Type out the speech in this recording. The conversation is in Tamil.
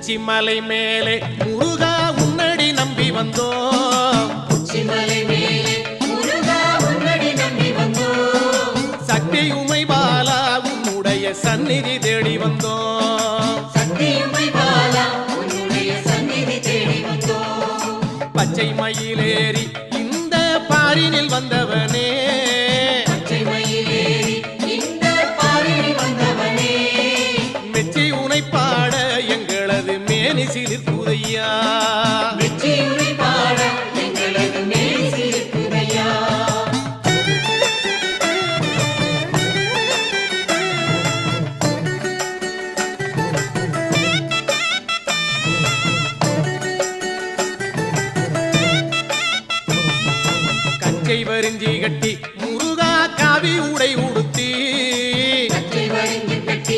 உச்சிமலை மேலே முருகா உன்னடி நம்பி வந்தோம் உச்சிமலை மேலே முருகா உன்னடி நம்பி வந்தோம் சக்தி உமை பாலா உன்னுடைய சந்நிதி தேடி வந்தோம் சக்தியுமை பாலா உன்னுடைய சந்நிதி தேடி வந்தோம் பச்சை மயிலேறி இந்த பாரினில் வந்தவனே. பச்சை இந்த மேனி சிலிர்க்குதையா? கச்சை வருந்தி கட்டி முருகா காவி உடை உடுத்தி. கச்சை வருந்தி கட்டி